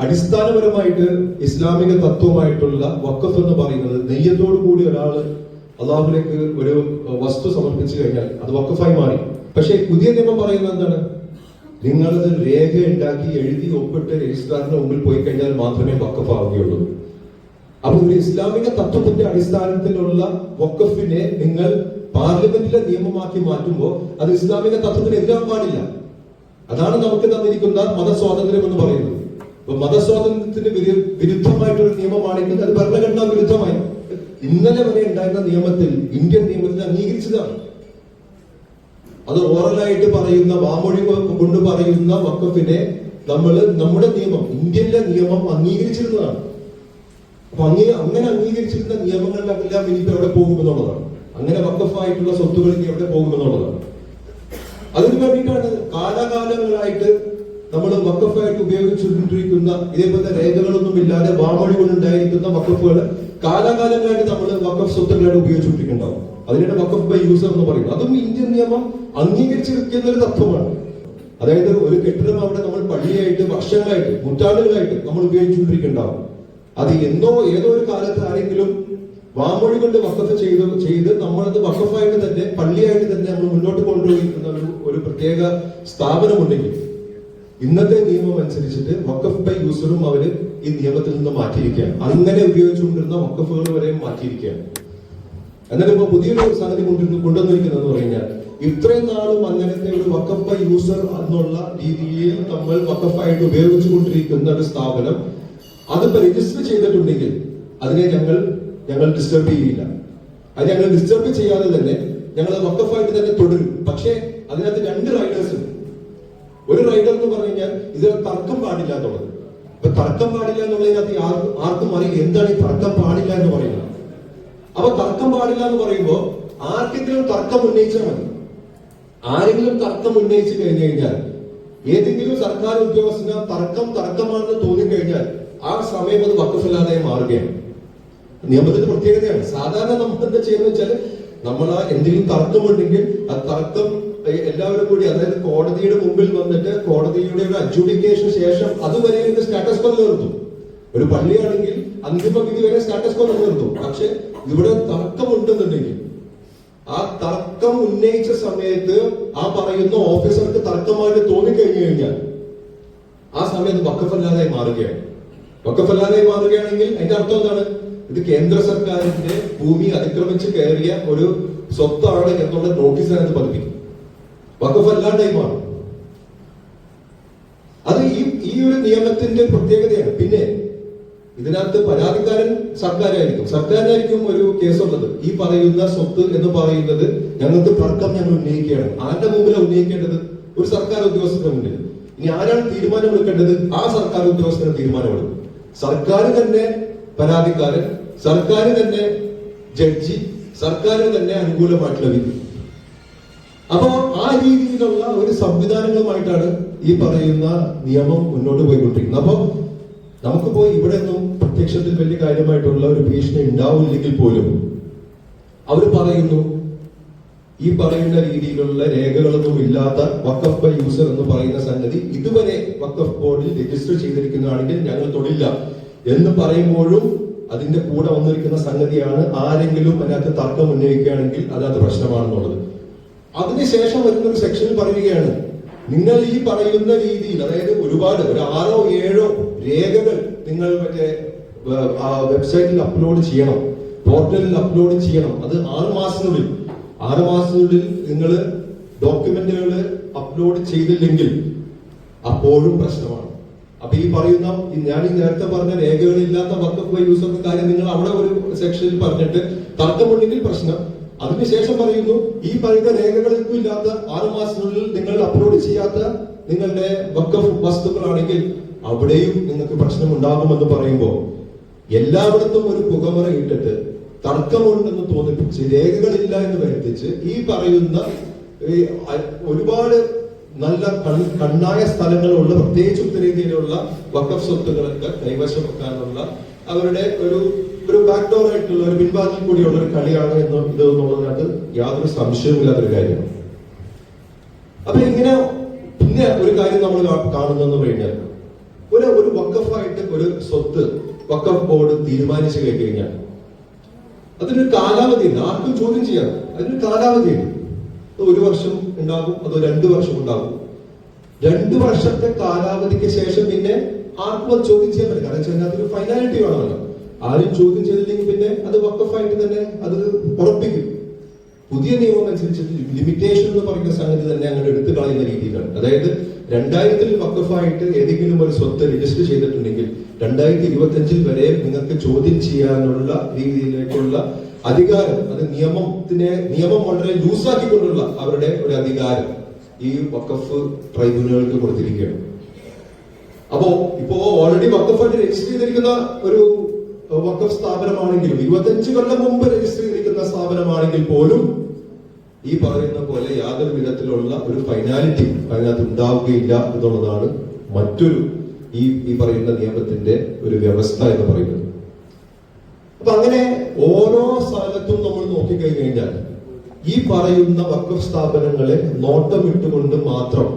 അടിസ്ഥാനപരമായിട്ട് ഇസ്ലാമിക തത്വമായിട്ടുള്ള വക്കഫ് എന്ന് പറയുന്നത് നെയ്യത്തോടു കൂടി ഒരാൾ അള്ളാഹുലേക്ക് ഒരു വസ്തു സമർപ്പിച്ചു കഴിഞ്ഞാൽ അത് വക്കഫായി മാറി. പക്ഷേ പുതിയ നിയമം പറയുന്നത് എന്താണ്? നിങ്ങളത് രേഖ ഉണ്ടാക്കി എഴുതി ഒപ്പിട്ട് രജിസ്ട്രാറിന്റെ മുമ്പിൽ പോയി കഴിഞ്ഞാൽ മാത്രമേ വക്കഫ് ആവുകയുള്ളൂ അപ്പൊ ഒരു ഇസ്ലാമിക തത്വത്തിന്റെ അടിസ്ഥാനത്തിലുള്ള വക്കഫിനെ നിങ്ങൾ പാർലമെന്റിലെ നിയമമാക്കി മാറ്റുമ്പോൾ അത് ഇസ്ലാമിക തത്വത്തിന് എതിരാൻ പാടില്ല അതാണ് നമുക്ക് തന്നിരിക്കുന്ന മതസ്വാതന്ത്ര്യം എന്ന് പറയുന്നത്. അപ്പൊ മതസ്വാതന്ത്ര്യത്തിന് വിരുദ്ധമായിട്ടൊരു നിയമമാണെങ്കിൽ അത് ഭരണഘടനാ വിരുദ്ധമായി. ഇന്നലെ വരെ ഉണ്ടായിരുന്ന നിയമത്തിൽ ഇന്ത്യൻ നിയമത്തിൽ അംഗീകരിച്ചതാണ്. അത് ഓറലായിട്ട് പറയുന്ന വാമൊഴി കൊണ്ട് പറയുന്ന വക്കഫിനെ നമ്മൾ നമ്മുടെ നിയമം ഇന്ത്യയിലെ നിയമം അംഗീകരിച്ചിരുന്നതാണ്. അപ്പൊ അങ്ങനെ അങ്ങനെ അംഗീകരിച്ചിരുന്ന നിയമങ്ങളിലെല്ലാം ഇനിയിപ്പോ എവിടെ പോകുമെന്നുള്ളതാണ്. അങ്ങനെ വക്കഫായിട്ടുള്ള സ്വത്തുകൾ ഇനി എവിടെ പോകുമെന്നുള്ളതാണ്. അതിനു വേണ്ടിയിട്ടാണ് കാലാകാലങ്ങളായിട്ട് നമ്മൾ വക്കഫായിട്ട് ഉപയോഗിച്ചുകൊണ്ടിരിക്കുന്ന ഇതേപോലത്തെ രേഖകളൊന്നും ഇല്ലാതെ വാമൊഴി കൊണ്ടുണ്ടായിരിക്കുന്ന വക്കഫുകൾ കാലാകാലങ്ങളായിട്ട് നമ്മൾ വക്കഫ് സ്വത്തുക്കളായിട്ട് ഉപയോഗിച്ചുകൊണ്ടിരിക്കുന്നുണ്ടാവും. അതിനാണ് വക്കഫ് ബൈ യൂസർ എന്ന് പറയും. അതും ഇന്ത്യൻ നിയമം അംഗീകരിച്ചിരിക്കുന്ന ഒരു തത്വമാണ്. അതായത് ഒരു കെട്ടിടം അവിടെ നമ്മൾ പള്ളിയായിട്ട് വർഷങ്ങളായിട്ട് നൂറ്റാണ്ടുകളായിട്ട് നമ്മൾ ഉപയോഗിച്ചുകൊണ്ടിരിക്കുന്നുണ്ടാവും. അത് എന്നോ ഏതോ ഒരു കാലത്ത് ആരെങ്കിലും വാമൊഴി കൊണ്ട് വക്കഫ് ചെയ്ത് ചെയ്ത് നമ്മളത് വക്കഫായിട്ട് തന്നെ പള്ളിയായിട്ട് തന്നെ നമ്മൾ മുന്നോട്ട് കൊണ്ടുപോയിരിക്കുന്ന ഒരു പ്രത്യേക സ്ഥാപനമുണ്ടെങ്കിൽ ഇന്നത്തെ നിയമം അനുസരിച്ചിട്ട് വക്കഫ് ബൈ യൂസറും അവർ ഈ നിയമത്തിൽ നിന്ന് മാറ്റിയിരിക്കുകയാണ്. അങ്ങനെ ഉപയോഗിച്ചുകൊണ്ടിരുന്ന വക്കഫുകൾ വരെ മാറ്റിയിരിക്കുകയാണ്. എന്നിട്ട് ഇപ്പൊ പുതിയൊരു സംഗതി കൊണ്ടിരുന്നു കൊണ്ടുവന്നിരിക്കുന്നത് എന്ന് പറഞ്ഞാൽ ഇത്രയും നാളും അങ്ങനത്തെ ഒരു വക്കഫ് ബൈ യൂസർ എന്നുള്ള രീതിയിൽ നമ്മൾ വക്കഫായിട്ട് ഉപയോഗിച്ചുകൊണ്ടിരിക്കുന്ന ഒരു സ്ഥാപനം അതിപ്പോ രജിസ്റ്റർ ചെയ്തിട്ടുണ്ടെങ്കിൽ അതിനെ ഞങ്ങൾ ഞങ്ങൾ ഡിസ്റ്റർബ് ചെയ്യില്ല. അത് ഞങ്ങൾ ഡിസ്റ്റർബ് ചെയ്യാതെ തന്നെ ഞങ്ങൾ വക്കഫായിട്ട് തന്നെ തുടരും. പക്ഷേ അതിനകത്ത് രണ്ട് റൈഡേഴ്സ് ഉണ്ട്. ഒരു റൈഡർ എന്ന് പറഞ്ഞു കഴിഞ്ഞാൽ ഇതിൽ തർക്കം പാടില്ല എന്നുള്ളത്. ഇപ്പൊ തർക്കം പാടില്ല എന്നുള്ളതിനകത്ത് ആർക്കും അറിയില്ല. എന്താണ് ഈ തർക്കം പാടില്ല എന്ന് പറയുന്നത്? അപ്പൊ തർക്കം പാടില്ല എന്ന് പറയുമ്പോ ആർക്കെങ്കിലും തർക്കം ഉന്നയിച്ചാൽ മതി. ആരെങ്കിലും തർക്കം ഉന്നയിച്ചു കഴിഞ്ഞു കഴിഞ്ഞാൽ ഏതെങ്കിലും സർക്കാർ ഉദ്യോഗസ്ഥന് തർക്കം തർക്കമാണെന്ന് തോന്നിക്കഴിഞ്ഞാൽ ആ സമയം അത് വക്കഫില്ലാതെ മാറുകയാണ്. നിയമത്തിന്റെ പ്രത്യേകതയാണ്. സാധാരണ നമ്മൾ എന്താ ചെയ്യുന്നത് വെച്ചാൽ നമ്മൾ എന്തെങ്കിലും തർക്കമുണ്ടെങ്കിൽ ആ തർക്കം എല്ലാവരും കൂടി അതായത് കോടതിയുടെ മുമ്പിൽ വന്നിട്ട് കോടതിയുടെ ഒരു അഡ്ജുഡിക്കേഷൻ ശേഷം അതുവരെ സ്റ്റാറ്റസ് കോ നിർത്തും ഒരു പള്ളിയാണെങ്കിൽ അന്തിമ വിധി വരെ സ്റ്റാറ്റസ് കോ നിർത്തും പക്ഷെ ഇവിടെ തർക്കമുണ്ടെന്നുണ്ടെങ്കിൽ ആ തർക്കം ഉന്നയിച്ച സമയത്ത് ആ പറയുന്ന ഓഫീസർക്ക് തർക്കമായിട്ട് തോന്നിക്കഴിഞ്ഞു കഴിഞ്ഞാൽ ആ സമയത്ത് വക്കഫല്ലാതെ മാറുകയാണ്. വക്കഫല്ലാതെ മാറുകയാണെങ്കിൽ അതിന്റെ അർത്ഥം എന്താണ്? ഇത് കേന്ദ്ര സർക്കാരിന്റെ ഭൂമി അതിക്രമിച്ച് കയറിയ ഒരു സ്വത്താണ് എന്നുള്ള നോട്ടീസ് അതിനകത്ത് വക്കഫല്ലാണ്ടായി മാറും അത് ഈ ഈ ഒരു നിയമത്തിന്റെ പ്രത്യേകതയാണ്. പിന്നെ ഇതിനകത്ത് പരാതിക്കാരൻ സർക്കാരായിരിക്കും. സർക്കാരിനായിരിക്കും ഒരു കേസുള്ളത്. ഈ പറയുന്ന സ്വത്ത് എന്ന് പറയുന്നത് ഞങ്ങൾക്ക് തർക്കം ഞങ്ങൾ ഉന്നയിക്കുകയാണ്. ആരുടെ മുമ്പിലാണ് ഉന്നയിക്കേണ്ടത്? ഒരു സർക്കാർ ഉദ്യോഗസ്ഥന്റെ മുമ്പിൽ. ഇനി ആരാണ് തീരുമാനമെടുക്കേണ്ടത്? ആ സർക്കാർ ഉദ്യോഗസ്ഥന് തീരുമാനമെടുക്കും സർക്കാർ തന്നെ പരാതിക്കാരൻ സർക്കാർ തന്നെ ജഡ്ജി സർക്കാർ തന്നെ അനുകൂലമായിട്ടുള്ള വിധി. അപ്പോ ആ രീതിയിലുള്ള ഒരു സംവിധാനങ്ങളുമായിട്ടാണ് ഈ പറയുന്ന നിയമം മുന്നോട്ട് പോയിക്കൊണ്ടിരിക്കുന്നത്. അപ്പൊ നമുക്കിപ്പോ ഇവിടെ ഒന്നും പ്രത്യക്ഷത്തിൽ വലിയ കാര്യമായിട്ടുള്ള ഒരു ഭീഷണി ഉണ്ടാവില്ലെങ്കിൽ പോലും അവർ പറയുന്നു ഈ പറയുന്ന രീതിയിലുള്ള രേഖകളൊന്നും ഇല്ലാത്ത വക്കഫ് ബൈ യൂസർ എന്ന് പറയുന്ന സംഗതി ഇതുവരെ വക്കഫ് ബോർഡിൽ രജിസ്റ്റർ ചെയ്തിരിക്കുന്നതാണെങ്കിൽ ഞങ്ങൾ തൊടില്ല എന്ന് പറയുമ്പോഴും അതിന്റെ കൂടെ വന്നിരിക്കുന്ന സംഗതിയാണ് ആരെങ്കിലും അതിനകത്ത് തർക്കം ഉന്നയിക്കുകയാണെങ്കിൽ അതിനകത്ത് പ്രശ്നമാണെന്നുള്ളത്. അതിനുശേഷം വരുന്ന ഒരു സെക്ഷനിൽ പറയുകയാണ്. നിങ്ങൾ ഈ പറയുന്ന രീതിയിൽ അതായത് ഒരുപാട് ഒരു ആറോ ഏഴോ രേഖകൾ നിങ്ങൾ മറ്റേ വെബ്സൈറ്റിൽ അപ്ലോഡ് ചെയ്യണം. പോർട്ടലിൽ അപ്ലോഡ് ചെയ്യണം. അത് ആറ് മാസത്തിനുള്ളിൽ. ആറ് മാസത്തിനുള്ളിൽ നിങ്ങൾ ഡോക്യുമെന്റുകൾ അപ്ലോഡ് ചെയ്തില്ലെങ്കിൽ അപ്പോഴും പ്രശ്നമാണ്. അപ്പൊ ഈ പറയുന്ന ഞാൻ ഈ നേരത്തെ പറഞ്ഞ രേഖകളില്ലാത്ത വർക്ക് യൂസ് യൂസർ കാര്യം നിങ്ങൾ അവിടെ ഒരു സെക്ഷനിൽ പറഞ്ഞിട്ട് തർക്കമുണ്ടെങ്കിൽ പ്രശ്നം. അതിനുശേഷം പറയുന്നു ഈ പറയുന്ന രേഖകളൊന്നും ഇല്ലാത്ത ആറുമാസത്തിനുള്ളിൽ നിങ്ങൾ അപ്ലോഡ് ചെയ്യാത്ത നിങ്ങളുടെ വക്കഫ് വസ്തുക്കളാണെങ്കിൽ അവിടെയും നിങ്ങൾക്ക് പ്രശ്നം ഉണ്ടാകുമെന്ന് പറയുമ്പോൾ എല്ലായിടത്തും ഒരു പുകമറ ഇട്ടിട്ട് തർക്കമുണ്ടെന്ന് തോന്നിപ്പിച്ച് രേഖകളില്ല എന്ന് വരുത്തിച്ച് ഈ പറയുന്ന ഒരുപാട് നല്ല കണ്ണായ സ്ഥലങ്ങളുള്ള പ്രത്യേകിച്ച് ഉത്തരേന്ത്യയിലുള്ള വക്കഫ് സ്വത്തുകളൊക്കെ കൈവശം വെക്കാനുള്ള അവരുടെ ഒരു ഒരു ബാക്ക്ഡോർ ആയിട്ടുള്ള ഒരു പിൻവാതിൽ കൂടിയുള്ള ഒരു കളിയാണ് എന്ന് ഇത് എന്നുള്ളതിനകത്ത് യാതൊരു സംശയവുമില്ലാത്തൊരു കാര്യമാണ്. അപ്പൊ ഇങ്ങനെ പിന്നെ ഒരു കാര്യം നമ്മൾ കാണുന്നതെന്ന് കഴിഞ്ഞാൽ ഒരു ഒരു വക്കഫായിട്ട് ഒരു സ്വത്ത് വക്കഫ് ബോർഡ് തീരുമാനിച്ചു കഴിഞ്ഞാൽ അതിനൊരു കാലാവധിയുണ്ട് ആർക്കും ചോദ്യം ചെയ്യാം. അതിനൊരു കാലാവധിയുണ്ട് ഒരു വർഷം ഉണ്ടാകും അതോ രണ്ട് വർഷം ഉണ്ടാകും. രണ്ട് വർഷത്തെ കാലാവധിക്ക് ശേഷം പിന്നെ ആർക്കും അത് ചോദ്യം ചെയ്യാൻ പറ്റില്ല. കാരണം വെച്ചാൽ അതൊരു ഫൈനാലിറ്റി വേണമല്ലോ. ആരും ചോദ്യം ചെയ്തില്ലെങ്കിൽ പിന്നെ അത് വക്കഫായിട്ട് തന്നെ അത് ഉറപ്പിക്കും. പുതിയ നിയമം അനുസരിച്ച് ലിമിറ്റേഷൻ എന്ന് പറയുന്ന സംഗതി തന്നെ അങ്ങനെ എടുത്തു കളയുന്ന രീതിയിലാണ്. അതായത് രണ്ടായിരത്തിൽ വക്കഫായിട്ട് ഏതെങ്കിലും ഒരു സ്വത്ത് രജിസ്റ്റർ ചെയ്തിട്ടുണ്ടെങ്കിൽ രണ്ടായിരത്തി ഇരുപത്തി അഞ്ചിൽ വരെ നിങ്ങൾക്ക് ചോദ്യം ചെയ്യാനുള്ള രീതിയിലേക്കുള്ള അധികാരം അത് നിയമത്തിനെ നിയമം വളരെ ലൂസാക്കിക്കൊണ്ടുള്ള അവരുടെ ഒരു അധികാരം ഈ വക്കഫ് ട്രൈബ്യൂണലുകൾക്ക് കൊടുത്തിരിക്കുകയാണ്. അപ്പോ ഇപ്പോ ഓൾറെഡി വക്കഫായിട്ട് രജിസ്റ്റർ ചെയ്തിരിക്കുന്ന ഒരു വക്കഫ് സ്ഥാപനമാണെങ്കിലും ഇരുപത്തഞ്ച് കൊല്ലം മുമ്പ് രജിസ്റ്റർ ചെയ്തിരിക്കുന്ന സ്ഥാപനമാണെങ്കിൽ പോലും ഈ പറയുന്ന പോലെ യാതൊരു വിധത്തിലുള്ള ഒരു ഫൈനാലിറ്റി അതിനകത്ത് ഉണ്ടാവുകയില്ല എന്നുള്ളതാണ് മറ്റൊരു ഈ ഈ പറയുന്ന നിയമത്തിന്റെ ഒരു വ്യവസ്ഥ എന്ന് പറയുന്നത്. അപ്പൊ അങ്ങനെ ഓരോ സ്ഥലത്തും നമ്മൾ നോക്കിക്കഴിഞ്ഞു കഴിഞ്ഞാൽ ഈ പറയുന്ന വക്കഫ് സ്ഥാപനങ്ങളെ നോട്ടം ഇട്ടുകൊണ്ട് മാത്രം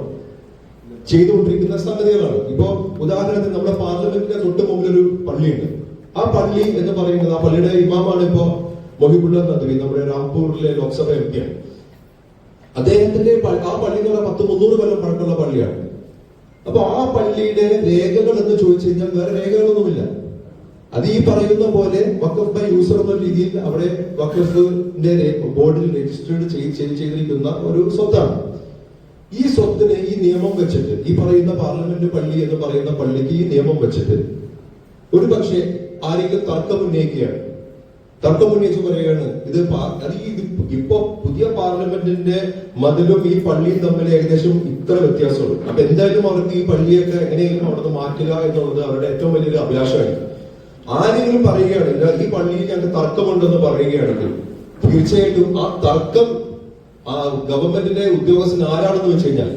ചെയ്തുകൊണ്ടിരിക്കുന്ന സംഗതികളാണ്. ഇപ്പോ ഉദാഹരണത്തിന് നമ്മുടെ പാർലമെന്റിന്റെ തൊട്ട് മുമ്പിൽ ഒരു പള്ളിയുണ്ട്. ആ പള്ളി എന്ന് പറയുന്നത് ആ പള്ളിയുടെ ഇമാമാണ് ഇപ്പോ മൊഹിബുള്ള നദ്വി നമ്മുടെ രാംപൂരിലെ ലോക്സഭ എം പിയാണ് അദ്ദേഹത്തിന്റെ ആ പള്ളി എന്ന് പറഞ്ഞാൽ പത്ത് മുന്നൂറ് കൊല്ലം പഴക്കമുള്ള പള്ളിയാണ്. അപ്പൊ ആ പള്ളിയുടെ രേഖകൾ എന്ന് ചോദിച്ചു കഴിഞ്ഞാൽ വേറെ രേഖകളൊന്നുമില്ല. അത് ഈ പറയുന്ന പോലെ വക്കഫ് ബൈ യൂസർ എന്ന രീതിയിൽ അവിടെ വക്കഫിന്റെ ബോർഡിൽ രജിസ്റ്റേർഡ് ചെയ്തിരിക്കുന്ന ഒരു സ്വത്താണ്. ഈ സ്വത്തിന് ഈ നിയമം വെച്ചിട്ട് ഈ പറയുന്ന പാർലമെന്റ് പള്ളി എന്ന് പറയുന്ന പള്ളിക്ക് ഈ നിയമം വെച്ചിട്ട് ഒരു പക്ഷേ ആരെങ്കിലും തർക്കം ഉന്നയിക്കുകയാണ്. തർക്കം ഉന്നയിച്ച് പറയുകയാണ് ഇത് ഇപ്പൊ പുതിയ പാർലമെന്റിന്റെ മതിലും ഈ പള്ളിയും തമ്മിൽ ഏകദേശം ഇത്ര വ്യത്യാസമുണ്ട് അപ്പൊ എന്തായാലും അവർക്ക് ഈ പള്ളിയൊക്കെ എങ്ങനെയെങ്കിലും അവിടെ നിന്ന് മാറ്റുക എന്നുള്ളത് അവരുടെ ഏറ്റവും വലിയൊരു അഭിലാഷമാണ് ആരെങ്കിലും പറയുകയാണെങ്കിൽ ഈ പള്ളിയിൽ ഞങ്ങൾക്ക് തർക്കമുണ്ടെന്ന് പറയുകയാണെങ്കിൽ തീർച്ചയായിട്ടും ആ തർക്കം ആ ഗവൺമെന്റിന്റെ ഉദ്യോഗസ്ഥൻ ആരാണെന്ന് വെച്ച് കഴിഞ്ഞാൽ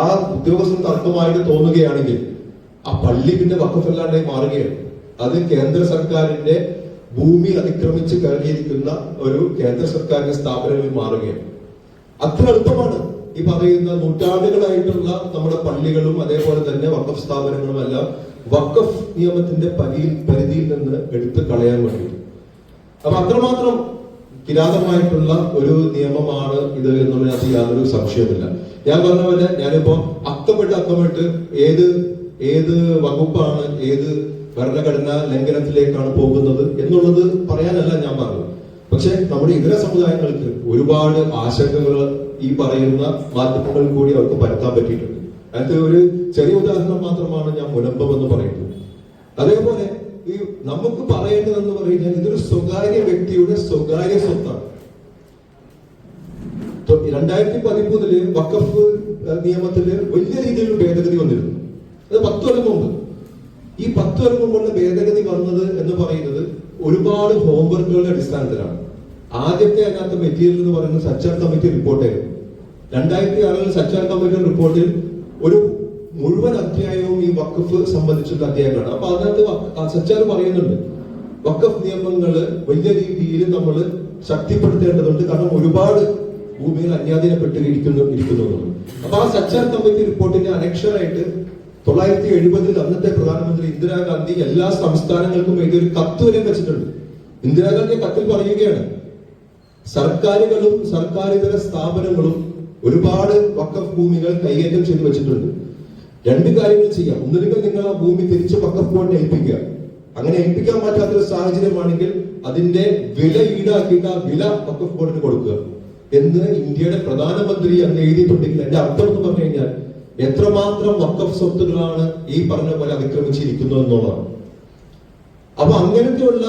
ആ ഉദ്യോഗസ്ഥൻ തർക്കമായിട്ട് തോന്നുകയാണെങ്കിൽ ആ പള്ളി പിന്നെ വക്കഫല്ലാണ്ടായി മാറുകയാണ്. അത് കേന്ദ്ര സർക്കാരിന്റെ ഭൂമി അതിക്രമിച്ച് കയറിയിരിക്കുന്ന ഒരു കേന്ദ്ര സർക്കാരിന്റെ സ്ഥാപനങ്ങളിൽ മാറുകയാണ്. അത്ര എളുപ്പമാണ് ഈ പറയുന്ന നൂറ്റാണ്ടുകളായിട്ടുള്ള നമ്മുടെ പള്ളികളും അതേപോലെ തന്നെ വക്കഫ് സ്ഥാപനങ്ങളും എല്ലാം വക്കഫ് നിയമത്തിന്റെ പരിയിൽ പരിധിയിൽ നിന്ന് എടുത്തു കളയാൻ വേണ്ടി അപ്പൊ അത്രമാത്രം കിരാതമായിട്ടുള്ള ഒരു നിയമമാണ് ഇത് എന്നുള്ളതിനകത്ത് യാതൊരു സംശയമില്ല ഞാൻ പറഞ്ഞ പോലെ ഞാനിപ്പോ അക്കമിട്ട് അക്കമിട്ട് ഏത് ഏത് വകുപ്പാണ് ഏത് ഭരണഘടനാ ലംഘനത്തിലേക്കാണ് പോകുന്നത് എന്നുള്ളത് പറയാനല്ല ഞാൻ പറഞ്ഞു പക്ഷെ നമ്മുടെ ഇതര സമുദായങ്ങൾക്ക് ഒരുപാട് ആശങ്കകൾ ഈ പറയുന്ന മാധ്യമങ്ങൾ കൂടി അവർക്ക് പരത്താൻ പറ്റിയിട്ടുണ്ട്. അതിനകത്ത് ഒരു ചെറിയ ഉദാഹരണം മാത്രമാണ് ഞാൻ മുനമ്പം എന്ന് പറയുന്നത്. അതേപോലെ ഈ നമുക്ക് പറയേണ്ടതെന്ന് പറയുന്നത് ഇതൊരു സ്വകാര്യ വ്യക്തിയുടെ സ്വകാര്യ സ്വത്താണ്. രണ്ടായിരത്തി പതിമൂന്നിൽ വക്കഫ് നിയമത്തിൽ വലിയ രീതിയിലുള്ള ഭേദഗതി വന്നിരുന്നു. അത് പത്ത് കൊല്ലം മുമ്പ്. ഈ പത്ത് കൊല്ലം മുമ്പുള്ള ഭേദഗതി വന്നത് എന്ന് പറയുന്നത് ഒരുപാട് ഹോംവർക്കുകളുടെ അടിസ്ഥാനത്തിലാണ്. ആദ്യത്തെ അതിനകത്ത് മെറ്റീരിയൽ എന്ന് പറയുന്നത് സച്ചാർ കമ്മിറ്റി റിപ്പോർട്ടായിരുന്നു രണ്ടായിരത്തി ആറിൽ സച്ചാർ കമ്മിറ്റി റിപ്പോർട്ടിൽ ഒരു മുഴുവൻ അധ്യായവും ഈ വഖഫ് സംബന്ധിച്ചുള്ള അധ്യായങ്ങളാണ്. അപ്പൊ അതിനകത്ത് സച്ചാർ പറയുന്നുണ്ട് വഖഫ് നിയമങ്ങൾ വലിയ രീതിയിൽ നമ്മൾ ശക്തിപ്പെടുത്തേണ്ടതുണ്ട്. കാരണം ഒരുപാട് ഭൂമിയിൽ അന്യാധീനപ്പെട്ട് ഇരിക്കുന്നു ഇരിക്കുന്നു. അപ്പൊ ആ സച്ചാർ കമ്മിറ്റി റിപ്പോർട്ടിന്റെ അനക്ഷരായിട്ട് തൊള്ളായിരത്തി എഴുപതിൽ അന്നത്തെ പ്രധാനമന്ത്രി ഇന്ദിരാഗാന്ധി എല്ലാ സംസ്ഥാനങ്ങൾക്കും എഴുതിയ ഒരു കത്ത് വരെ വെച്ചിട്ടുണ്ട്. ഇന്ദിരാഗാന്ധി കത്തിൽ പറയുകയാണ് സർക്കാരുകളും സർക്കാരിതര സ്ഥാപനങ്ങളും ഒരുപാട് വക്കഫ് ഭൂമികൾ കൈയേറ്റം ചെയ്തു വെച്ചിട്ടുണ്ട്. രണ്ട് കാര്യങ്ങൾ ചെയ്യാം. ഒന്നുകിൽ നിങ്ങൾ ആ ഭൂമി തിരിച്ച് വക്കഫ് ബോർഡിനെ ഏൽപ്പിക്കുക. അങ്ങനെ ഏൽപ്പിക്കാൻ പറ്റാത്ത ഒരു സാഹചര്യമാണെങ്കിൽ അതിന്റെ വില ഈടാക്കിയിട്ട് ആ വില വക്കഫ് ബോർഡിന് കൊടുക്കുക. എന്ന് ഇന്ത്യയുടെ പ്രധാനമന്ത്രി അന്ന് എഴുതിയിട്ടുണ്ടെങ്കിൽ എന്റെ അർത്ഥം എന്ന് പറഞ്ഞു കഴിഞ്ഞാൽ എത്രമാത്രം വക്കഫ് സ്വത്തുകളാണ് ഈ പറഞ്ഞ പോലെ അതിക്രമിച്ചിരിക്കുന്നു എന്നുള്ളതാണ് അപ്പൊ അങ്ങനത്തെയുള്ള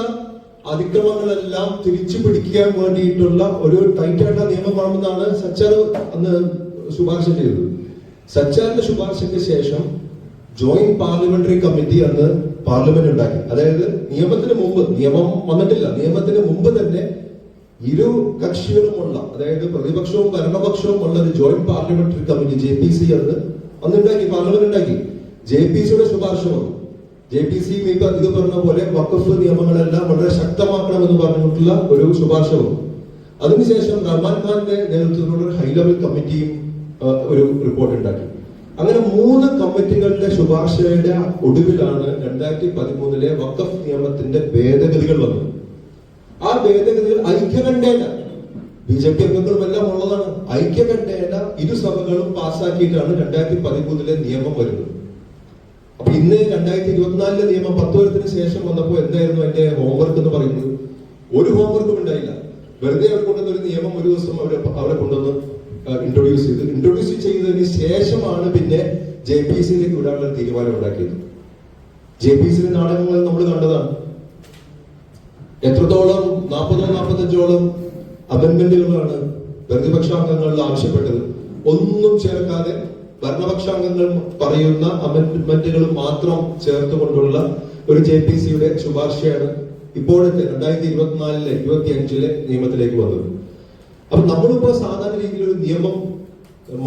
അതിക്രമങ്ങളെല്ലാം തിരിച്ചു പിടിക്കാൻ വേണ്ടിയിട്ടുള്ള ഒരു ടൈറ്റ് ആയിട്ടുള്ള നിയമം വേണമെന്നാണ് സച്ചാർ അന്ന് ശുപാർശ ചെയ്തത്. സച്ചാറിന്റെ ശുപാർശയ്ക്ക് ശേഷം ജോയിന്റ് പാർലമെന്ററി കമ്മിറ്റി അന്ന് പാർലമെന്റ് ഉണ്ടാക്കി. അതായത് നിയമത്തിന് മുമ്പ് നിയമം വന്നിട്ടില്ല. നിയമത്തിന് മുമ്പ് തന്നെ ഇരു കക്ഷികളുമുള്ള അതായത് പ്രതിപക്ഷവും ഭരണപക്ഷവും ഉള്ള ഒരു joint parliamentary committee J P C അന്ന് അന്ന് ഉണ്ടാക്കി പാർലമെന്റ് ഉണ്ടാക്കി ജെ പി സിയുടെ ശുപാർശ വന്നു. ജെ പി സി ഇത് പറഞ്ഞ പോലെ വക്കഫ് നിയമങ്ങളെല്ലാം വളരെ ശക്തമാക്കണമെന്ന് പറഞ്ഞിട്ടുള്ള ഒരു ശുപാർശ വന്നു. അതിനുശേഷം റഹ്മാൻ ഖാന്റെ നേതൃത്വത്തിലുള്ള ഒരു ഹൈ ലെവൽ കമ്മിറ്റിയും ഒരു റിപ്പോർട്ട് ഉണ്ടാക്കി. അങ്ങനെ മൂന്ന് കമ്മിറ്റികളുടെ ശുപാർശയുടെ ഒടുവിലാണ് രണ്ടായിരത്തി പതിമൂന്നിലെ വക്കഫ് നിയമത്തിന്റെ ഭേദഗതികൾ വന്നത്. ആ ഭേദഗതികൾ ഐക്യകണ്ഠേന. ബി ജെ പി അംഗങ്ങളും എല്ലാം ഉള്ളതാണ്. ഐക്യകണ്ഠേന ഇരു ഇരുസഭകളും പാസ്സാക്കിയിട്ടാണ് രണ്ടായിരത്തി പതിമൂന്നിലെ നിയമം വരുന്നത്. അപ്പൊ ഇന്ന് രണ്ടായിരത്തി ഇരുപത്തിനാലിലെ നിയമം പത്ത് കൊല്ലത്തിന് ശേഷം വന്നപ്പോൾ എന്തായിരുന്നു അതിന്റെ ഹോംവർക്ക് എന്ന് പറയുന്നത്? ഒരു ഹോംവർക്കും ഉണ്ടായില്ല. വെറുതെ അവർ കൊണ്ടുവന്ന ഒരു നിയമം ഒരു ദിവസം അവരെ അവരെ കൊണ്ടുവന്ന് ഇൻട്രൊഡ്യൂസ് ചെയ്തു. ഇൻട്രൊഡ്യൂസ് ചെയ്തതിന് ശേഷമാണ് പിന്നെ ജെ പി സിയിലേക്ക് വിടാനുള്ള തീരുമാനം ഉണ്ടാക്കിയത്. ജെ പി സിയിലെ നാടകങ്ങൾ നമ്മൾ കണ്ടതാണ്. എത്രത്തോളം നാൽപ്പതോ നാൽപ്പത്തഞ്ചോളം അമെന്മെന്റുകളാണ് പ്രതിപക്ഷാംഗങ്ങളിൽ ആവശ്യപ്പെട്ടത്? ഒന്നും ചേർക്കാതെ ഭരണപക്ഷാംഗങ്ങൾ പറയുന്ന അമെന്റ്മെന്റുകൾ മാത്രം ചേർത്തുകൊണ്ടുള്ള ഒരു ജെ പി സിയുടെ ശുപാർശയാണ് ഇപ്പോഴത്തെ രണ്ടായിരത്തി ഇരുപത്തിനാലിലെ ഇരുപത്തി അഞ്ചിലെ നിയമത്തിലേക്ക് വന്നത്. അപ്പൊ നമ്മളിപ്പോ സാധാരണ രീതിയിൽ ഒരു നിയമം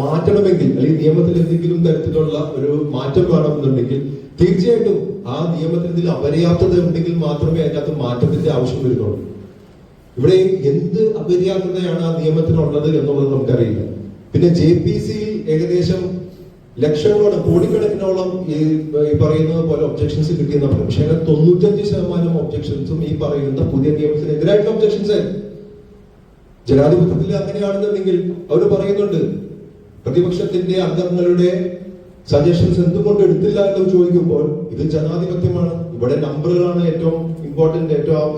മാറ്റണമെങ്കിൽ അല്ലെങ്കിൽ നിയമത്തിൽ എന്തെങ്കിലും തരത്തിലുള്ള ഒരു മാറ്റം വേണമെന്നുണ്ടെങ്കിൽ തീർച്ചയായിട്ടും ആ നിയമത്തിൽ ഇതിൽ അപര്യാപ്തത ഉണ്ടെങ്കിൽ മാത്രമേ അതിനകത്ത് മാറ്റത്തിന്റെ ആവശ്യം വരുന്നുള്ളൂ. ഇവിടെ എന്ത് അപര്യാപ്തതയാണ് ആ നിയമത്തിനുള്ളത് എന്നുള്ളത് നമുക്കറിയില്ല. പിന്നെ ജെ പി സിയിൽ ഏകദേശം ലക്ഷങ്ങളോളം കോടിക്കണക്കിനോളം ഈ പറയുന്നത് പോലെ ഒബ്ജക്ഷൻസ് കിട്ടിയെന്ന് പറയും പക്ഷേ അതിന് തൊണ്ണൂറ്റഞ്ച് ശതമാനം ഒബ്ജക്ഷൻസും ഈ പറയുന്ന പുതിയ നിയമത്തിനെതിരായിട്ടുള്ള ഒബ്ജക്ഷൻസ് ജനാധിപത്യത്തിൽ അങ്ങനെയാണെന്നുണ്ടെങ്കിൽ അവർ പറയുന്നുണ്ട്. പ്രതിപക്ഷത്തിന്റെ അംഗങ്ങളുടെ സജഷൻസ് എന്തുകൊണ്ട് എടുത്തില്ല എന്ന് ചോദിക്കുമ്പോൾ ഇത് ജനാധിപത്യമാണ്. ഇവിടെ നമ്പറുകളാണ് ഏറ്റവും ഇമ്പോർട്ടന്റ് ഏറ്റവും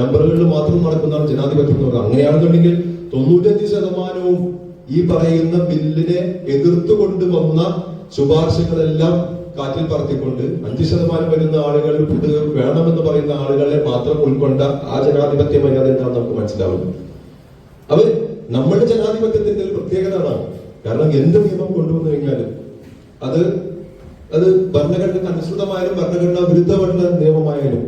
നമ്പറുകളിൽ മാത്രം നടക്കുന്നതാണ് ജനാധിപത്യം എന്ന് പറയുന്നത്. അങ്ങനെയാണെന്നുണ്ടെങ്കിൽ തൊണ്ണൂറ്റഞ്ച് ശതമാനവും ഈ പറയുന്ന ബില്ലിനെ എതിർത്തുകൊണ്ട് വന്ന ശുപാർശകളെല്ലാം കാറ്റിൽ പറത്തിക്കൊണ്ട് അഞ്ച് ശതമാനം വരുന്ന ആളുകൾ ഇത് വേണമെന്ന് പറയുന്ന ആളുകളെ മാത്രം ഉൾക്കൊണ്ട ആ ജനാധിപത്യ മര്യാദ എന്താണെന്ന് നമുക്ക് മനസ്സിലാവുന്നു അത് നമ്മുടെ ജനാധിപത്യത്തിന്റെ ഒരു പ്രത്യേകതയാണ് കാരണം എന്ത് നിയമം കൊണ്ടുവന്നു കഴിഞ്ഞാലും അത് അത് ഭരണഘടനയ്ക്ക് അനുസൃതമായാലും ഭരണഘടന വിരുദ്ധപ്പെട്ട നിയമമായാലും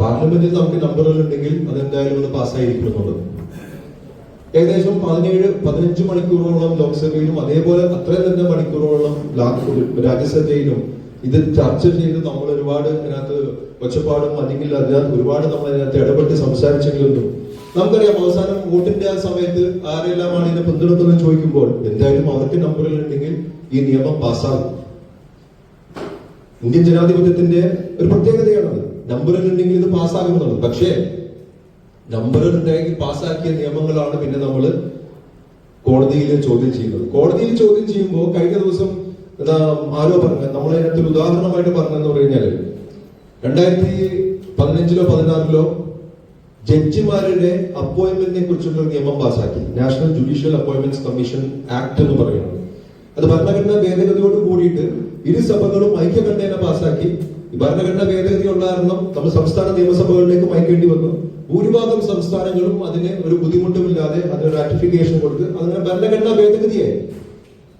പാർലമെന്റിൽ നമുക്ക് നമ്പറുകൾ ഉണ്ടെങ്കിൽ അതെന്തായാലും അത് പാസ്സായിരിക്കും ഏകദേശം പതിനേഴ് പതിനഞ്ച് മണിക്കൂറോളം ലോക്സഭയിലും അതേപോലെ അത്രയും തന്നെ മണിക്കൂറോളം രാജ്യസഭയിലും ഇത് ചർച്ച ചെയ്ത് നമ്മൾ ഒരുപാട് അതിനകത്ത് ഒച്ചപ്പാടും അല്ലെങ്കിൽ അതിനകത്ത് ഒരുപാട് നമ്മൾ അതിനകത്ത് ഇടപെട്ട് സംസാരിച്ചെങ്കിലൊന്നും നമുക്കറിയാം അവസാനം വോട്ടിന്റെ ആ സമയത്ത് ആരെല്ലാമാണ് ഇതിനെ പിന്തുണക്കുന്നത് ചോദിക്കുമ്പോൾ എന്തായാലും അവർക്ക് നമ്പറുകൾ ഉണ്ടെങ്കിൽ ഈ നിയമം പാസ്സാകും. ഇന്ത്യൻ ജനാധിപത്യത്തിന്റെ ഒരു പ്രത്യേകതയാണത് നമ്പറുകൾ ഉണ്ടെങ്കിൽ ഇത് പാസ്സാകുമെന്നുള്ളത്. പക്ഷേ നമ്പറുകൾ ഉണ്ടെങ്കിൽ പാസ്സാക്കിയ നിയമങ്ങളാണ് പിന്നെ നമ്മൾ കോടതിയിൽ ചോദ്യം ചെയ്യുന്നത്. കോടതിയിൽ ചോദ്യം ചെയ്യുമ്പോൾ കഴിഞ്ഞ ദിവസം ആരോ പറഞ്ഞ നമ്മളതിനകത്ത് ഒരു ഉദാഹരണമായിട്ട് പറഞ്ഞെന്ന് പറഞ്ഞു കഴിഞ്ഞാൽ രണ്ടായിരത്തി പതിനഞ്ചിലോ പതിനാറിലോ ജഡ്ജിമാരുടെ അപ്പോയിന്റ്മെന്റിനെ കുറിച്ചുള്ള നിയമം പാസാക്കി national judicial appointments commission act എന്ന് പറയുന്നത്. അത് ഭരണഘടനാ ഭേദഗതിയോട് കൂടിയിട്ട് ഇരു സഭകളും ഐക്യകണ്ഠേന പാസാക്കി. ഭരണഘടനാ ഭേദഗതി ഉള്ള കാരണം നമ്മൾ സംസ്ഥാന നിയമസഭകളിലേക്ക് അയക്കേണ്ടി വന്നു. ഭൂരിഭാഗം സംസ്ഥാനങ്ങളും അതിനെ ഒരു ബുദ്ധിമുട്ടുമില്ലാതെ അതിന് റാറ്റിഫിക്കേഷൻ കൊടുത്ത് അതിന് ഭരണഘടനാ ഭേദഗതിയായി.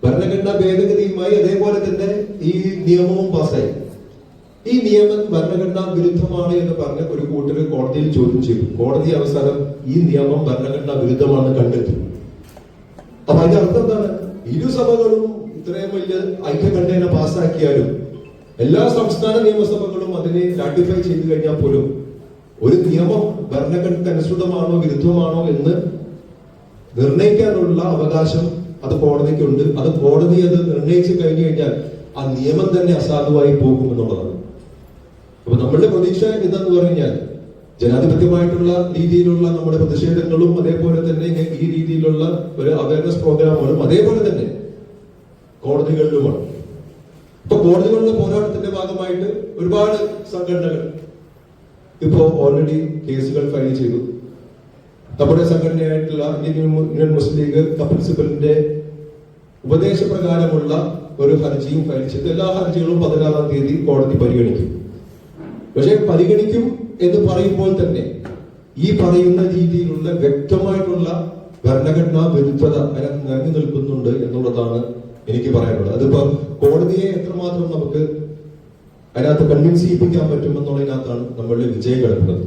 ഭരണഘടനാ ഭേദഗതിയുമായി അതേപോലെ തന്നെ ഈ നിയമവും പാസ്സായി ഈ നിയമം ഭരണഘടനാ വിരുദ്ധമാണ് എന്ന് പറഞ്ഞ ഒരു കൂട്ടർ കോടതിയിൽ ചോദ്യം ചെയ്തു. കോടതി അവസാനം ഈ നിയമം ഭരണഘടനാ വിരുദ്ധമാണെന്ന് കണ്ടെത്തി. അപ്പൊ അതിന്റെ അർത്ഥം എന്താണ്? ഇരു സഭകളും ഇത്രയും വലിയ ഐക്യകണ്ഠേന പാസ്സാക്കിയാലും എല്ലാ സംസ്ഥാന നിയമസഭകളും അതിനെ റാട്ടിഫൈ ചെയ്തു കഴിഞ്ഞാൽ പോലും ഒരു നിയമം ഭരണഘടനയ്ക്ക് അനുസൃതമാണോ വിരുദ്ധമാണോ എന്ന് നിർണയിക്കാനുള്ള അവകാശം അത് കോടതിക്കുണ്ട്. അത് കോടതി അത് നിർണയിച്ചു കഴിഞ്ഞു കഴിഞ്ഞാൽ ആ നിയമം തന്നെ അസാധുവായി പോകും എന്നുള്ളതാണ്. അപ്പൊ നമ്മളുടെ പ്രതീക്ഷ എന്തെന്ന് പറഞ്ഞാൽ ജനാധിപത്യമായിട്ടുള്ള രീതിയിലുള്ള നമ്മുടെ പ്രതിഷേധങ്ങളും അതേപോലെ തന്നെ ഈ ഈ രീതിയിലുള്ള ഒരു അവയർനെസ് പ്രോഗ്രാമുകളും അതേപോലെ തന്നെ കോടതികളിലുമാണ് ഇപ്പൊ കോടതികളുടെ പോരാട്ടത്തിന്റെ ഭാഗമായിട്ട് ഒരുപാട് സംഘടനകൾ ഇപ്പോ ഓൾറെഡി കേസുകൾ ഫയൽ ചെയ്തു. നമ്മുടെ സംഘടനയായിട്ടുള്ള ഇന്ത്യൻ ഇന്ത്യൻ മുസ്ലിം ലീഗ് പ്രിൻസിപ്പലിന്റെ ഉപദേശപ്രകാരമുള്ള ഒരു ഹർജിയും ഫയൽ ചെയ്തു. എല്ലാ ഹർജികളും പതിനാറാം തീയതി കോടതി പരിഗണിക്കും. പക്ഷെ പരിഗണിക്കും എന്ന് പറയുമ്പോൾ തന്നെ ഈ പറയുന്ന രീതിയിലുള്ള വ്യക്തമായിട്ടുള്ള ഭരണഘടനാ വിരുദ്ധത അതിനകത്ത് നിറഞ്ഞു നിൽക്കുന്നുണ്ട് എന്നുള്ളതാണ് എനിക്ക് പറയാനുള്ളത്. അതിപ്പോ കോടതിയെ എത്രമാത്രം നമുക്ക് അതിനകത്ത് കൺവിൻസ് ചെയ്യിപ്പിക്കാൻ പറ്റുമെന്നുള്ളതിനകത്താണ് നമ്മളുടെ വിജയം കിടക്കുന്നത്.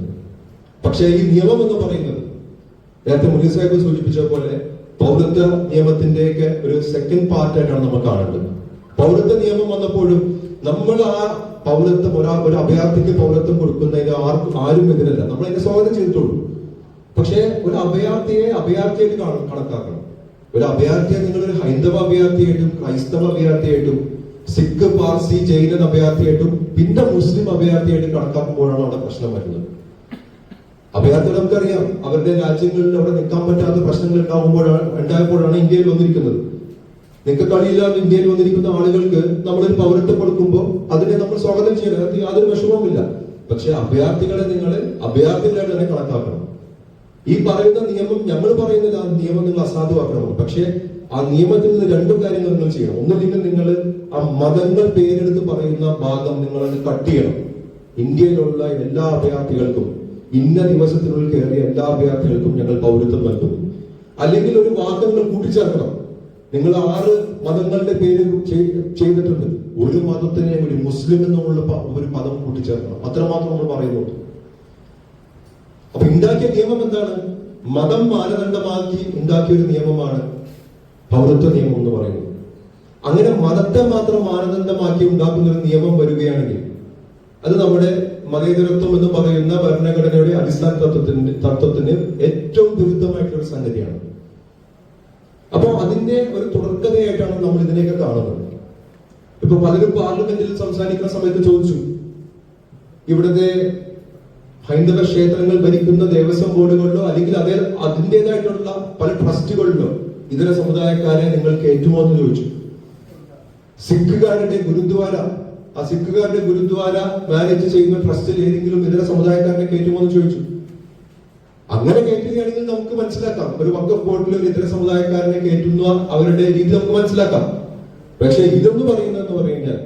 പക്ഷേ ഈ നിയമം എന്ന് പറയുന്നത് നേരത്തെ മുനീർ സാഹിബ് സൂചിപ്പിച്ച പോലെ പൗരത്വ നിയമത്തിന്റെയൊക്കെ ഒരു സെക്കൻഡ് പാർട്ടായിട്ടാണ് നമ്മൾ കാണേണ്ടത്. പൗരത്വ നിയമം വന്നപ്പോഴും നമ്മൾ ആ പൗരത്വം ഒരാ ഒരു അഭയാർത്ഥിക്ക് പൗരത്വം കൊടുക്കുന്നതിന് ആർക്കും ആരും എതിരല്ല. നമ്മൾ അതിനെ സ്വാഗതം ചെയ്തിട്ടുള്ളൂ. പക്ഷേ ഒരു അഭയാർത്ഥിയെ അഭയാർത്ഥിയായിട്ട് കാണ- കണക്കാക്കണം. ഒരു അഭയാർത്ഥിയെ നിങ്ങൾ ഒരു ഹൈന്ദവ അഭയാർത്ഥിയായിട്ടും ക്രൈസ്തവ അഭയാർത്ഥിയായിട്ടും സിഖ് പാർസി ജൈനൻ അഭയാർത്ഥിയായിട്ടും പിന്നെ മുസ്ലിം അഭയാർത്ഥിയായിട്ടും കണക്കാക്കുമ്പോഴാണ് അവിടെ പ്രശ്നം വരുന്നത്. അഭയാർത്ഥികൾ നമുക്കറിയാം. അവരുടെ രാജ്യങ്ങളിൽ അവിടെ നിൽക്കാൻ പറ്റാത്ത പ്രശ്നങ്ങൾ ഉണ്ടാകുമ്പോഴാണ് ഉണ്ടായപ്പോഴാണ് ഇന്ത്യയിൽ വന്നിരിക്കുന്നത്. നിങ്ങൾക്ക് കളിയില്ലാതെ ഇന്ത്യയിൽ വന്നിരിക്കുന്ന ആളുകൾക്ക് നമ്മളൊരു പൗരത്വം കൊടുക്കുമ്പോൾ അതിനെ നമ്മൾ സ്വാഗതം ചെയ്യണം. യാതൊരു വിഷമവുമില്ല. പക്ഷെ അഭയാർത്ഥികളെ നിങ്ങൾ അഭയാർത്ഥികളായിട്ട് തന്നെ കണക്കാക്കണം. ഈ പറയുന്ന നിയമം നമ്മൾ പറയുന്നില്ല ആ നിയമം നിങ്ങൾ അസാധുവാക്കണം പക്ഷെ ആ നിയമത്തിൽ നിന്ന് രണ്ടു കാര്യങ്ങൾ നിങ്ങൾ ചെയ്യണം. ഒന്നുകിൽ നിങ്ങൾ ആ മതങ്ങൾ പേരെടുത്ത് പറയുന്ന ഭാഗം നിങ്ങൾ അത് കട്ട് ചെയ്യണം. ഇന്ത്യയിലുള്ള എല്ലാ അഭയാർത്ഥികൾക്കും ഇന്ന ദിവസത്തിനുള്ളിൽ കയറിയ എല്ലാ അഭയാർത്ഥികൾക്കും ഞങ്ങൾ പൗരത്വം നൽകും. അല്ലെങ്കിൽ ഒരു വാക്ക് നിങ്ങൾ കൂട്ടിച്ചേർക്കണം. നിങ്ങൾ ആറ് മതങ്ങളുടെ പേര് ചെയ്തിട്ടുണ്ട്. ഒരു മതത്തിനെ ഒരു മുസ്ലിം എന്നുള്ള ഒരു പദം കൂട്ടിച്ചേർക്കണം. അത്രമാത്രം നമ്മൾ പറയുന്നുണ്ട് അപ്പൊ ഉണ്ടാക്കിയ നിയമം എന്താണ്? മതം മാനദണ്ഡമാക്കി ഉണ്ടാക്കിയ ഒരു നിയമമാണ് പൗരത്വ നിയമം എന്ന് പറയുന്നത്. അങ്ങനെ മതത്തെ മാത്രം മാനദണ്ഡമാക്കി ഉണ്ടാക്കുന്ന ഒരു നിയമം വരികയാണെങ്കിൽ അത് നമ്മുടെ മതേതരത്വം എന്ന് പറയുന്ന ഭരണഘടനയുടെ അടിസ്ഥാന തത്വത്തിന്റെ തത്വത്തിന് ഏറ്റവും വിരുദ്ധമായിട്ടുള്ള ഒരു സംഗതിയാണ്. അപ്പോൾ അതിന്റെ ഒരു തുടർക്കഥയായിട്ടാണ് നമ്മൾ ഇതിനെയൊക്കെ കാണുന്നത്. ഇപ്പൊ പലരും പാർലമെന്റിൽ സംസാരിക്കുന്ന സമയത്ത് ചോദിച്ചു ഇവിടുത്തെ ഹൈന്ദവ ക്ഷേത്രങ്ങൾ ഭരിക്കുന്ന ദേവസ്വം ബോർഡുകളിലോ അല്ലെങ്കിൽ അതേ അതിന്റെതായിട്ടുള്ള പല ട്രസ്റ്റുകളിലോ ഇതര സമുദായക്കാരെ നിങ്ങൾക്ക് ഏറ്റുമോ എന്ന് ചോദിച്ചു. സിഖുകാരുടെ ഗുരുദ്വാര ആ സിഖുകാരുടെ ഗുരുദ്വാര മാനേജ് ചെയ്യുന്ന ട്രസ്റ്റിൽ ഏതെങ്കിലും ഇതര സമുദായക്കാരനെ കയറ്റുമോ എന്ന് ചോദിച്ചു. അങ്ങനെ കയറ്റുകയാണെങ്കിൽ നമുക്ക് മനസ്സിലാക്കാം. ഒരു വക്ക ബോർഡിൽ ഒരു ഇതര സമുദായക്കാരനെ കയറ്റുന്ന അവരുടെ രീതി നമുക്ക് മനസ്സിലാക്കാം. പക്ഷെ ഇതെന്ന് പറയുന്നതെന്ന് പറഞ്ഞാൽ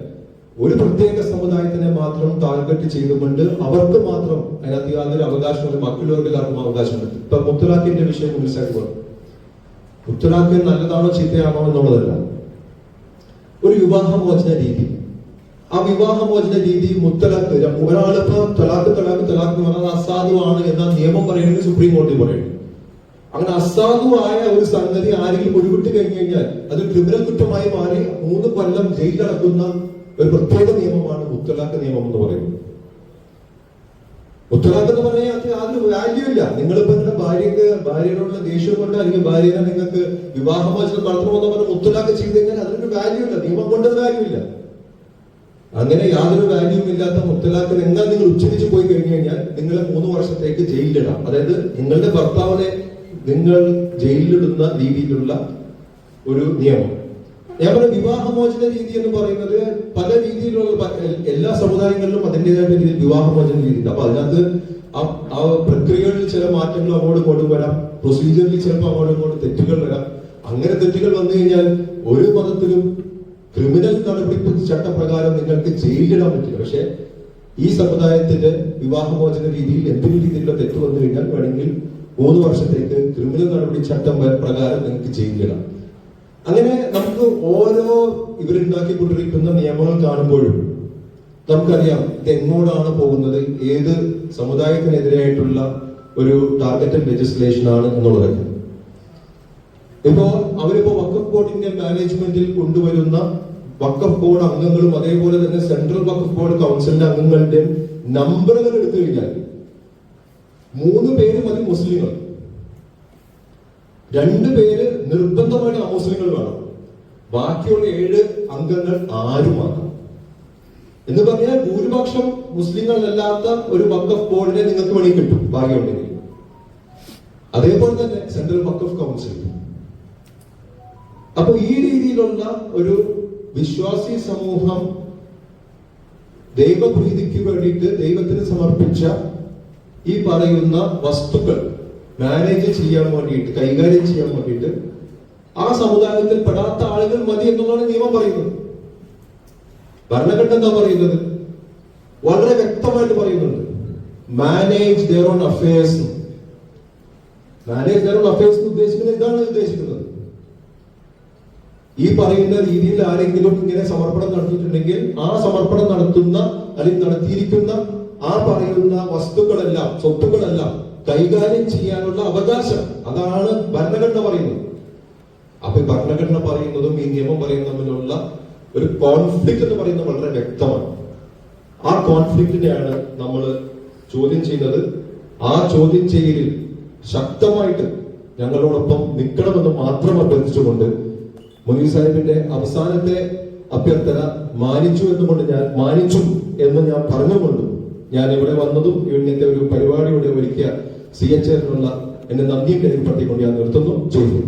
ഒരു പ്രത്യേക സമുദായത്തിനെ മാത്രം ടാർഗറ്റ് ചെയ്തുകൊണ്ട് അവർക്ക് മാത്രം അതിനകത്ത് യാതൊരു അവകാശമുണ്ട് മറ്റുള്ളവർക്ക് എല്ലാവർക്കും അവകാശമുണ്ട് ഇപ്പൊ മുത്തലാഖിന്റെ വിഷയം മനസ്സിലാക്കുക മുത്തലാഖ് നല്ലതാണോ ചീത്തയാണോ എന്നുള്ളതല്ല. ഒരു വിവാഹമോചന രീതി. ആ വിവാഹമോചന രീതി മുത്തലാഖ് ഒരാളിപ്പോ തലാഖ് തലാഖ് തലാഖ് എന്ന് പറഞ്ഞാൽ അസാധുവാണ് എന്ന നിയമം പറയുന്നത് സുപ്രീം കോടതി പറയുന്നു അങ്ങനെ അസാധുവായ ഒരു സംഗതി ആരെങ്കിലും ഒഴിവിട്ട് കഴിഞ്ഞു കഴിഞ്ഞാൽ അത് ക്രിമിനൽ കുറ്റമായി മാറി മൂന്ന് കൊല്ലം ജയിലിലടക്കുന്ന ഒരു പ്രത്യേക നിയമമാണ് മുത്തലാഖ് നിയമം എന്ന് പറയുന്നത്. മുത്തലാഖ് എന്ന് പറഞ്ഞാൽ അത് യാതൊരു വാല്യൂ ഇല്ല നിങ്ങളിപ്പോ നിങ്ങളുടെ ഭാര്യക്ക് ഭാര്യയോടുള്ള ദേഷ്യം കൊണ്ട് അല്ലെങ്കിൽ ഭാര്യനെ നിങ്ങൾക്ക് വിവാഹമോചനം നടത്തണമെന്ന് പറഞ്ഞ് മുത്തലാഖ് ചെയ്ത് കഴിഞ്ഞാൽ അതിനൊരു വാല്യൂ ഇല്ല. നിയമം കൊണ്ട് വാല്യൂ ഇല്ല. അങ്ങനെ യാതൊരു വാല്യൂവും ഇല്ലാത്ത മുത്തലാഖിന് എന്നാൽ നിങ്ങൾ ഉച്ചരിച്ച് പോയി കഴിഞ്ഞു കഴിഞ്ഞാൽ നിങ്ങളെ മൂന്ന് വർഷത്തേക്ക് ജയിലിലിടാം. അതായത് നിങ്ങളുടെ ഭർത്താവിനെ നിങ്ങൾ ജയിലിലിടുന്ന രീതിയിലുള്ള ഒരു നിയമം. ഞാൻ വിവാഹമോചന രീതി എന്ന് പറയുന്നത് പല രീതിയിലുള്ള എല്ലാ സമുദായങ്ങളിലും അതിന്റെതായ രീതിയിൽ വിവാഹമോചന രീതി അപ്പൊ അതിനകത്ത് ആ- ആ പ്രക്രിയകളിൽ ചില മാറ്റങ്ങൾ അങ്ങോട്ടും ഇങ്ങോട്ടും വരാം. പ്രൊസീജിയറിൽ ചിലപ്പോൾ അങ്ങോട്ടും ഇങ്ങോട്ടും തെറ്റുകൾ വരാം. അങ്ങനെ തെറ്റുകൾ വന്നു കഴിഞ്ഞാൽ ഒരു മതത്തിലും ക്രിമിനൽ നടപടി ചട്ടപ്രകാരം നിങ്ങൾക്ക് ജയിലിടാൻ പറ്റില്ല. പക്ഷെ ഈ സമുദായത്തിന്റെ വിവാഹമോചന രീതിയിൽ എന്തെങ്കിലും രീതിയിലുള്ള തെറ്റ് വന്നു കഴിഞ്ഞാൽ വേണമെങ്കിൽ മൂന്ന് വർഷത്തേക്ക് ക്രിമിനൽ നടപടി ചട്ടം പ്രകാരം നിങ്ങൾക്ക് ജയിലിടാം അങ്ങനെ നമുക്ക് ഓരോ ഇവരുണ്ടാക്കിക്കൊണ്ടിരിക്കുന്ന നിയമങ്ങൾ കാണുമ്പോഴും നമുക്കറിയാം ഇതെങ്ങോടാണ് പോകുന്നത് ഏത് സമുദായത്തിനെതിരായിട്ടുള്ള ഒരു ടാർഗറ്റഡ് ലെജിസ്ലേഷൻ ആണ് എന്നുള്ളത്. ഇപ്പോ അവരിപ്പോ വക്കഫ് ബോർഡിന്റെ മാനേജ്മെന്റിൽ കൊണ്ടുവരുന്ന വക്കഫ് ബോർഡ് അംഗങ്ങളും അതേപോലെ തന്നെ സെൻട്രൽ വക്കഫ് ബോർഡ് കൗൺസിലിന്റെ അംഗങ്ങളുടെയും നമ്പറുകൾ എടുത്തു കഴിഞ്ഞാൽ മൂന്ന് പേരും അത് മുസ്ലിങ്ങൾ. രണ്ട് പേര് നിർബന്ധമായിട്ട് അമുസ്ലിങ്ങൾ വേണം. ബാക്കിയുള്ള ഏഴ് അംഗങ്ങൾ ആരുമാണ് എന്ന് പറഞ്ഞാൽ ഭൂരിപക്ഷം മുസ്ലിങ്ങളല്ലാത്ത ഒരു വക്കഫ് ബോർഡിനെ നിങ്ങൾക്ക് വേണി കിട്ടും ഭാഗ്യമുണ്ടെങ്കിൽ. അതേപോലെ തന്നെ സെൻട്രൽ വക്കഫ് കൗൺസിൽ. അപ്പൊ ഈ രീതിയിലുള്ള ഒരു വിശ്വാസി സമൂഹം ദൈവപ്രീതിക്ക് വേണ്ടിയിട്ട് ദൈവത്തിന് സമർപ്പിച്ച ഈ പറയുന്ന വസ്തുക്കൾ മാനേജ് ചെയ്യാൻ വേണ്ടിയിട്ട് കൈകാര്യം ചെയ്യാൻ വേണ്ടിയിട്ട് ആ സമുദായത്തിൽ പെടാത്ത ആളുകൾ മതി എന്നുള്ളതാണ് നിയമം പറയുന്നത്. ഭരണഘടന എന്താ പറയുന്നത്? വളരെ വ്യക്തമായിട്ട് പറയുന്നുണ്ട്. Manage their own affairs manage their own affairs ഉദ്ദേശിക്കുന്നത് ഇതാണ് ഉദ്ദേശിക്കുന്നത്? ഈ പറയുന്ന രീതിയിൽ ആരെങ്കിലും ഇങ്ങനെ സമർപ്പണം നടത്തിയിട്ടുണ്ടെങ്കിൽ ആ സമർപ്പണം നടത്തുന്ന അല്ലെങ്കിൽ നടത്തിയിരിക്കുന്ന ആ പറയുന്ന വസ്തുക്കളെല്ലാം സ്വത്തുക്കളെല്ലാം കൈകാര്യം ചെയ്യാനുള്ള അവകാശം. അതാണ് ഭരണഘടന പറയുന്നത്. അപ്പൊ ഭരണഘടന പറയുന്നതും ഈ നിയമം പറയുന്നതും തമ്മിലുള്ള ഒരു കോൺഫ്ലിക്റ്റ് എന്ന് പറയുന്നത് വളരെ വ്യക്തമാണ്. ആ കോൺഫ്ലിക്റ്റിനെയാണ് നമ്മൾ ചോദ്യം ചെയ്യുന്നത്. ആ ചോദ്യം ചെയ്യലിൽ ശക്തമായിട്ട് ഞങ്ങളോടൊപ്പം നിൽക്കണമെന്ന് മാത്രം അഭ്യർത്ഥിച്ചുകൊണ്ട് മുനീർ സാഹിബിന്റെ അവസാനത്തെ അഭ്യർത്ഥന മാനിച്ചു എന്നുകൊണ്ട് ഞാൻ മാനിച്ചു എന്ന് ഞാൻ പറഞ്ഞുകൊണ്ടും ഞാൻ ഇവിടെ വന്നതും ഇവിടുത്തെ ഒരു പരിപാടിയുടെ ഒരുക്കിയ സി എച്ച് എസിനുള്ള എന്റെ നന്ദിയും രേഖപ്പെടുത്തിക്കൊണ്ട് ഞാൻ നിർത്തുന്നു. ചെയ്തു